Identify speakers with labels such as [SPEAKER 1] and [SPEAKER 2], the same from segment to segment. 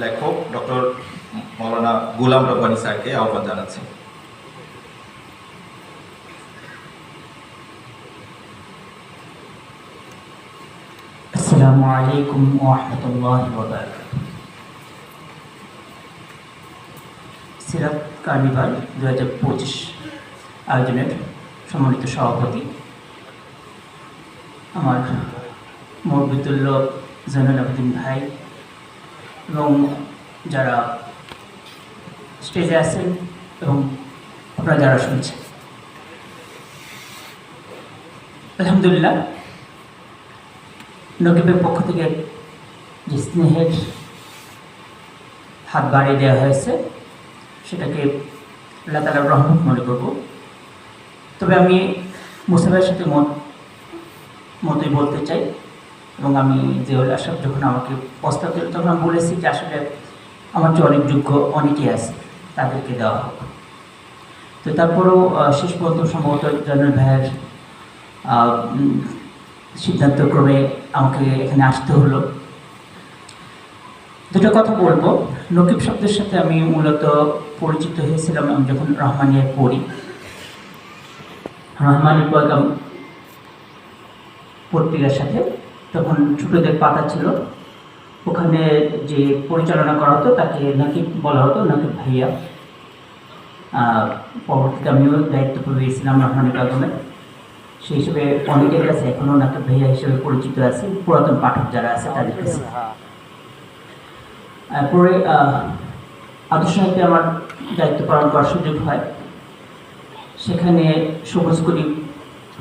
[SPEAKER 1] লেখক ডক্টর মৌলানা গুলাম রব্বানি স্যারকে আহ্বান জানাচ্ছি।
[SPEAKER 2] সিরাত কার্নিভাল দু হাজার পঁচিশ আয়োজনের সম্মানিত সভাপতি। আমার মরবিতুল্ল জৈনুল আবেদিন ভাই এবং যারা স্টেজে আছেন এবং আপনারা যারা শুনছেন। আলহামদুলিল্লাহ, নকিবের পক্ষ থেকে যে স্নেহের হাত বাড়িয়ে দেওয়া হয়েছে, সেটাকে আল্লাহ তালার রহমত মনে করব। তবে আমি মুসাফের সাথে মত মতই বলতে চাই। এবং আমি জিয়াউল আশরাফ যখন আমাকে প্রস্তাব দিল, তখন আমি বলেছি যে আসলে আমার যে অনেক যোগ্য অনেকেই আছে, তাদেরকে দেওয়া হোক। তো তারপরেও শেষ পর্যন্ত সম্ভবত জয়নুল ভাইয়ের সিদ্ধান্তক্রমে আমাকে এখানে আসতে হলো। দুটো কথা বলব। নকিব শব্দের সাথে আমি মূলত পরিচিত হয়েছিলাম, আমি যখন রহমানিয়ায় পড়ি। রহমানি পয়গাম পত্রিকার সাথে। তখন ছোটদের পাতা ছিল। ওখানে যে পরিচালনা করা হতো, তাকে নাকিব বলা হতো, নাকিব ভাইয়া। পরবর্তীতে আমিও দায়িত্ব পেয়েছিলাম রহমানি পয়গামে সেই হিসেবে অনেকের কাছে এখনও নাটক ভাইয়া হিসেবে পরিচিত আছে। পুরাতন পাঠক যারা আছে, তাদের কাছে। তারপরে আদর্শ আমার দায়িত্ব পালন করার সুযোগ হয়। সেখানে সবুজকুলি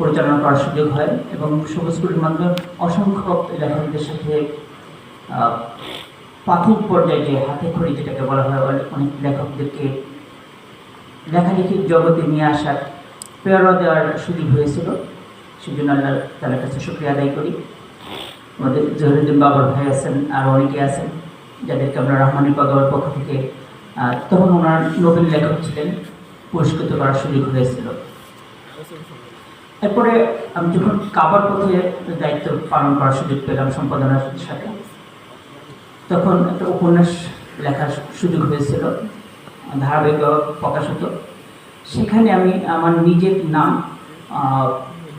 [SPEAKER 2] পরিচালনা করার সুযোগ হয় এবং সবুজকুলির মাধ্যমে অসংখ্য লেখকদের সাথে প্রাথমিক পর্যায়ে যে হাতে খড়ি যেটাকে বলা হয়, অনেক লেখকদেরকে লেখালেখির জগতে নিয়ে আসার প্রেরণা দেওয়ার সুযোগ হয়েছিল। সেই জন্য আল্লাহ তাদের কাছে শুক্রিয়া আদায় করি। আমাদের জহিরুদ্দিন বাবার ভাই আছেন, আর অনেকে আছেন, যাদেরকে আমরা রহমানি বাবার পক্ষ থেকে তখন ওনার নবীন লেখক ছিলেন, পুরস্কৃত করার সুযোগ হয়েছিল। এরপরে আমি যখন কাবার পথে দায়িত্ব পালন করার সুযোগ পেলাম সম্পাদনার সাথে, তখন একটা উপন্যাস লেখার সুযোগ হয়েছিল, ধারাবাহিক প্রকাশ হতো। সেখানে আমি আমার নিজের নাম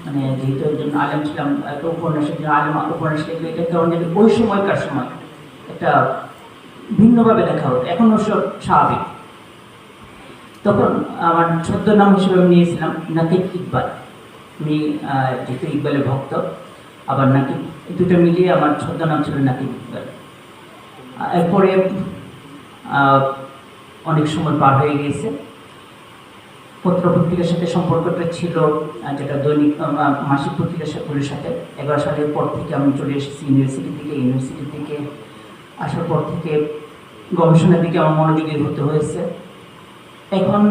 [SPEAKER 2] মানে যেহেতু একজন আলেম ছিলাম, একটা উপন্যাসের জন্য আলেম উপন্যাস লিখলে এটা কেমন জানি ওই সময়কার সময় একটা ভিন্নভাবে দেখা হতো, এখন সব স্বাভাবিক। তখন আমার ছদ্ম নাম হিসেবে আমি নিয়েছিলাম নাকিব ইকবাল। আহ, যেহেতু ইকবালের ভক্ত আবার নাকি দুটো মিলিয়ে আমার ছদ্ম নাম ছিল নাকিব ইকবাল। এরপরে অনেক সময় পার হয়ে গিয়েছে। পত্র পত্রিকার সাথে সম্পর্কটা ছিল যেটা দৈনিক মাসিক পত্রিকার সাথে সাথে। এগারো সালের পর থেকে আমি চলে এসেছি ইউনিভার্সিটি থেকে। ইউনিভার্সিটি থেকে আসার পর থেকে গবেষণার দিকে আমার মনোযোগী হতে হয়েছে। এখন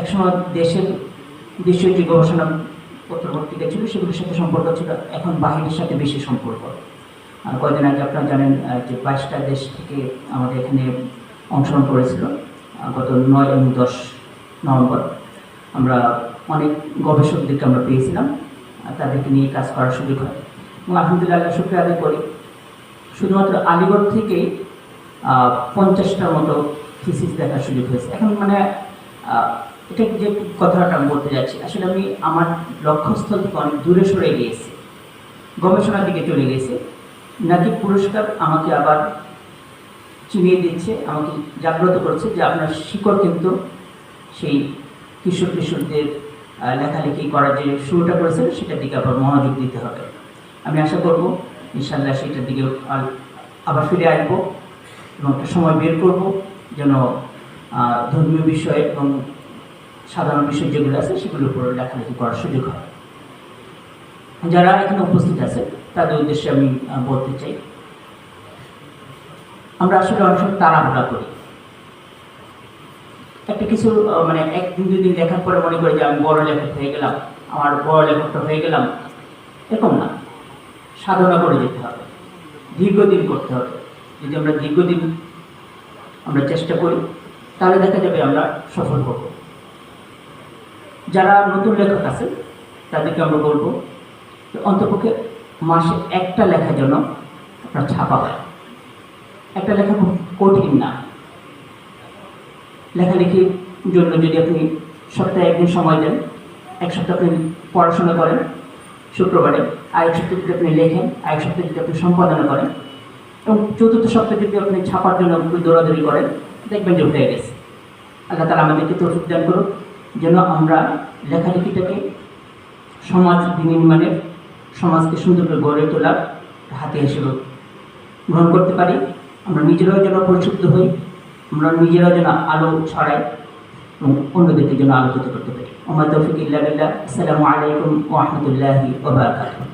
[SPEAKER 2] একসময় দেশের দেশীয় যে গবেষণা পত্র ছিল সেগুলোর সাথে সম্পর্ক ছিল এখন বাহিনীর সাথে বেশি সম্পর্ক। আর কয়েকদিন আগে আপনারা জানেন যে বাইশটা দেশ থেকে আমাদের এখানে অংশগ্রহণ করেছিল গত নয় এবং দশ নভেম্বর। আমরা অনেক গবেষকদেরকে আমরা পেয়েছিলাম তাদেরকে নিয়ে কাজ করার সুযোগ হয়। এবং আলহামদুলিল্লাহ শুক্রিয়া আদায় করি। শুধুমাত্র আলিগড় আহ, পঞ্চাশটার মতো থিসিস দেখার সুযোগ হয়েছে। এখন মানে এটা যে কথাটা বলতে যাচ্ছি, আসলে আমি আমার লক্ষ্যস্থল থেকে অনেক দূরে সরে গিয়েছি। গবেষণার দিকে চলে গেছে। নাকি পুরস্কার আমাকে আবার চিনিয়ে দিচ্ছে, আমাকে জাগ্রত করছে যে আপনার শিকড় কিন্তু সেই কিশোর কিশোরদের লেখালেখি করার যে শুরুটা করেছেন সেটার দিকে আবার মনোযোগ দিতে হবে। আমি আশা করব ইনশাল্লাহ সেটার দিকে আবার ফিরে আসব এবং একটা সময় বের করব যেন ধর্মীয় বিষয় এবং সাধারণ বিষয় যেগুলো আছে, সেগুলোর উপর লেখালেখি করার সুযোগ হয়। যারা এখানে উপস্থিত আছে তাদের উদ্দেশ্যে আমি বলতে চাই, আমরা আসলে অনেক সময় তাড়াহুড়া করি। একটা কিছু মানে একদিন দুই দিন লেখার পরে মনে করি যে আমি বড় লেখক হয়ে গেলাম, আমার বড় লেখকটা হয়ে গেলাম, এরকম না। সাধনা করে যেতে হবে, দীর্ঘদিন করতে হবে। যদি আমরা দীর্ঘদিন আমরা চেষ্টা করি, তাহলে দেখা যাবে আমরা সফল হব। যারা নতুন লেখক আছে, তাদেরকে আমরা বলব অন্তপক্ষে মাসে একটা লেখা যেন আপনার ছাপা হয়। একটা লেখা খুব কঠিন না। লেখালেখির জন্য যদি আপনি সপ্তাহে একদিন সময় দেন, এক সপ্তাহ আপনি পড়াশোনা করেন, শুক্রবারে আর এক সপ্তাহ যদি আপনি লেখেন আর এক সপ্তাহ যদি আপনি সম্পাদনা করেন, এবং চতুর্থ সপ্তাহে যদি আপনি ছাপার জন্য দৌড়াদৌড়ি করেন, দেখবেন যে হয়ে গেছে। আল্লাহ তারা আমাদেরকে তৌফিক দান করুক। যেন আমরা লেখালেখিটাকে সমাজ বিনির্মাণের, সমাজকে সুন্দর করে গড়ে তোলার হাতে হিসেবে গ্রহণ করতে পারি। আমরা নিজেরাও যেন পরিশুদ্ধ হই, আমরা নিজেরাও যেন আলো ছড়াই এবং অন্যদেরকে যেন আলোকিত করতে পারি। আমার তৌফিক ইল্লা আসসালামু আলাইকুম ওরহমতুল্লাহি রাহমাতুল্লাহি ওয়া বারাকাতুহু।